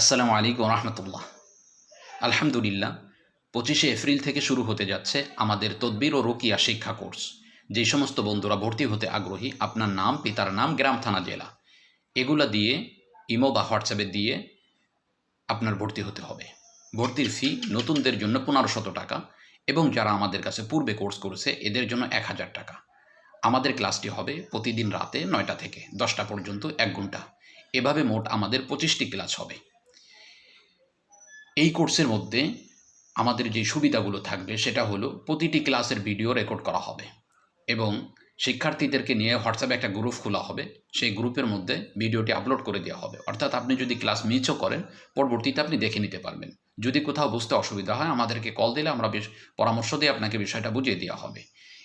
আসসালামু আলাইকুম রহমতুল্লাহ। আলহামদুলিল্লাহ, পঁচিশে এপ্রিল থেকে শুরু হতে যাচ্ছে আমাদের তদবির ও রোকিয়া শিক্ষা কোর্স। যেই সমস্ত বন্ধুরা ভর্তি হতে আগ্রহী, আপনার নাম, পিতার নাম, গ্রাম, থানা, জেলা, এগুলা দিয়ে, ইমো বা হোয়াটসঅ্যাপে দিয়ে আপনার ভর্তি হতে হবে। ভর্তির ফি নতুনদের জন্য পনেরো শত টাকা এবং যারা আমাদের কাছে পূর্বে কোর্স করেছে, এদের জন্য এক হাজার টাকা। আমাদের ক্লাসটি হবে প্রতিদিন রাতে নয়টা থেকে দশটা পর্যন্ত এক ঘণ্টা। এভাবে মোট আমাদের পঁচিশটি ক্লাস হবে। এই কোর্সের মধ্যে আমাদের যে সুবিধাগুলো থাকবে, সেটা হলো প্রতিটি ক্লাসের ভিডিও রেকর্ড করা হবে এবং শিক্ষার্থীদেরকে নিয়ে হোয়াটসঅ্যাপে একটা গ্রুপ খোলা হবে। সেই গ্রুপের মধ্যে ভিডিওটি আপলোড করে দেওয়া হবে। অর্থাৎ আপনি যদি ক্লাস মিসও করেন, পরবর্তীতে আপনি দেখে নিতে পারবেন। যদি কোথাও বুঝতে অসুবিধা হয়, আমাদেরকে কল দিলে আমরা বেশ পরামর্শ দিয়ে আপনাকে বিষয়টা বুঝিয়ে দেওয়া হবে।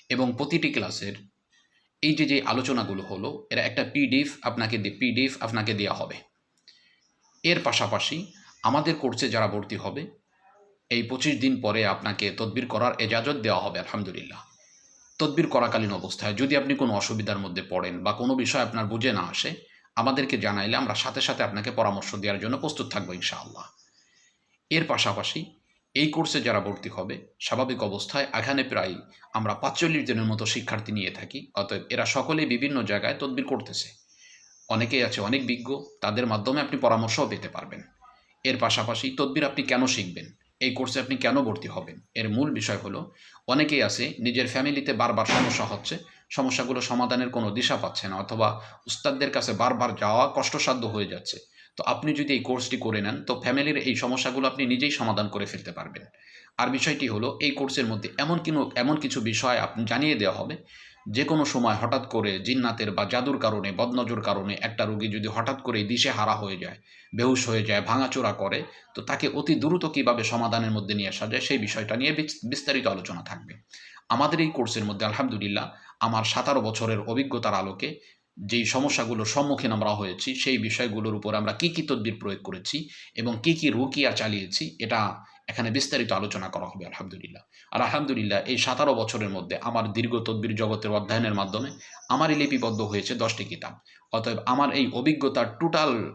এবং প্রতিটি ক্লাসের এই যে যে আলোচনাগুলো হলো, এরা একটা পিডিএফ আপনাকে পিডিএফ আপনাকে দেওয়া হবে। এর পাশাপাশি আমাদের কোর্সে যারা ভর্তি হবে, এই পঁচিশ দিন পরে আপনাকে তদবির করার এজাজত দেওয়া হবে, আলহামদুলিল্লাহ। তদবির করাকালীন অবস্থায় যদি আপনি কোনো অসুবিধার মধ্যে পড়েন বা কোনো বিষয় আপনার বুঝে না আসে, আমাদেরকে জানাইলে আমরা সাথে সাথে আপনাকে পরামর্শ দেওয়ার জন্য প্রস্তুত থাকব, ইনশাআল্লাহ। এর পাশাপাশি এই কোর্সে যারা ভর্তি হবে, স্বাভাবিক অবস্থায় এখানে প্রায় আমরা পাঁচচল্লিশ জনের মতো শিক্ষার্থী নিয়ে থাকি, অতএব এরা সকলেই বিভিন্ন জায়গায় তদবির করতেছে। অনেকেই আছে অনেক বিজ্ঞ, তাদের মাধ্যমে আপনি পরামর্শও পেতে পারবেন। এর পাশাপাশি তদবির আপনি কেন শিখবেন? এই কোর্সে আপনি কেন ভর্তি হবেন? এর মূল বিষয় হলো, অনেকেই আছে নিজের ফ্যামিলিতে বারবার সমস্যা হচ্ছে, সমস্যাগুলো সমাধানের কোনো দিশা পাচ্ছে না অথবা উস্তাদদের কাছে বারবার যাওয়া কষ্টসাধ্য হয়ে যাচ্ছে। তো আপনি যদি এই কোর্সটি করে নেন, তো ফ্যামিলির এই সমস্যাগুলো আপনি নিজেই সমাধান করে ফেলতে পারবেন। আর বিষয়টি হলো, এই কোর্সের মধ্যে এমন কিনো, এমন কিছু বিষয় আপনি জানিয়ে দেওয়া হবে যে কোনো সময় হঠাৎ করে জিন্নাতের বা জাদুর কারণে, বদনজর কারণে একটা রুগী যদি হঠাৎ করে দিশে হারা হয়ে যায়, বেহুশ হয়ে যায়, ভাঙাচোরা করে, তো তাকে অতি দ্রুত কীভাবে সমাধানের মধ্যে নিয়ে আসা যায় সেই বিষয়টা নিয়ে বিস্তারিত আলোচনা থাকবে। আমাদের এই কোর্সের মধ্যে আলহামদুলিল্লাহ, আমার সাতারো বছরের অভিজ্ঞতার আলোকে যেই সমস্যাগুলোর সম্মুখীন আমরা হয়েছি, সেই বিষয়গুলোর উপর আমরা কী কী তদ্বির প্রয়োগ করেছি এবং কী কী রুকিয়া চালিয়েছি, এটা এখানে বিস্তারিত আলোচনা করা হবে, আলহামদুলিল্লাহ। আর আলহামদুলিল্লাহ, এই সতেরো বছরের মধ্যে আমার দীর্ঘ তদ্বির জগতের অধ্যয়নের মাধ্যমে আমারই লিপিবদ্ধ হয়েছে দশটি কিতাব। অতএব আমার এই অভিজ্ঞতার টোটাল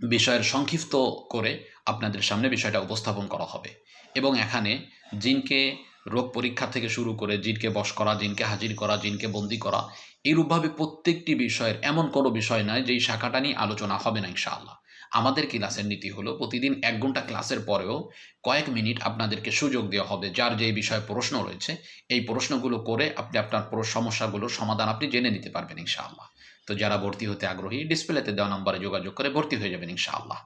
বিষয়ের সংক্ষিপ্ত করে আপনাদের সামনে বিষয়টা উপস্থাপন করা হবে। এবং এখানে জিনকে রোগ পরীক্ষা থেকে শুরু করে জিনকে বশ করা, জিনকে হাজির করা, জিনকে বন্দি করা এইরূপভাবে প্রত্যেকটি বিষয়ের এমন কোনো বিষয় নয় যেই শাখাটা নিয়ে আলোচনা হবে না ইনশাআল্লাহ। আমাদের ক্লাসের নীতি হলো প্রতিদিন এক ঘণ্টা ক্লাসের পরেও কয়েক মিনিট আপনাদেরকে সুযোগ দেওয়া হবে যার যে বিষয়ে প্রশ্ন রয়েছে, এই প্রশ্নগুলো করে আপনি আপনার সমস্যাগুলোর সমাধান আপনি জেনে নিতে পারবেন ইনশাআল্লাহ। তো যারা ভর্তি হতে আগ্রহী ডিসপ্লেতে দেওয়া নম্বরে যোগাযোগ করে ভর্তি হয়ে যাবেন ইনশাআল্লাহ।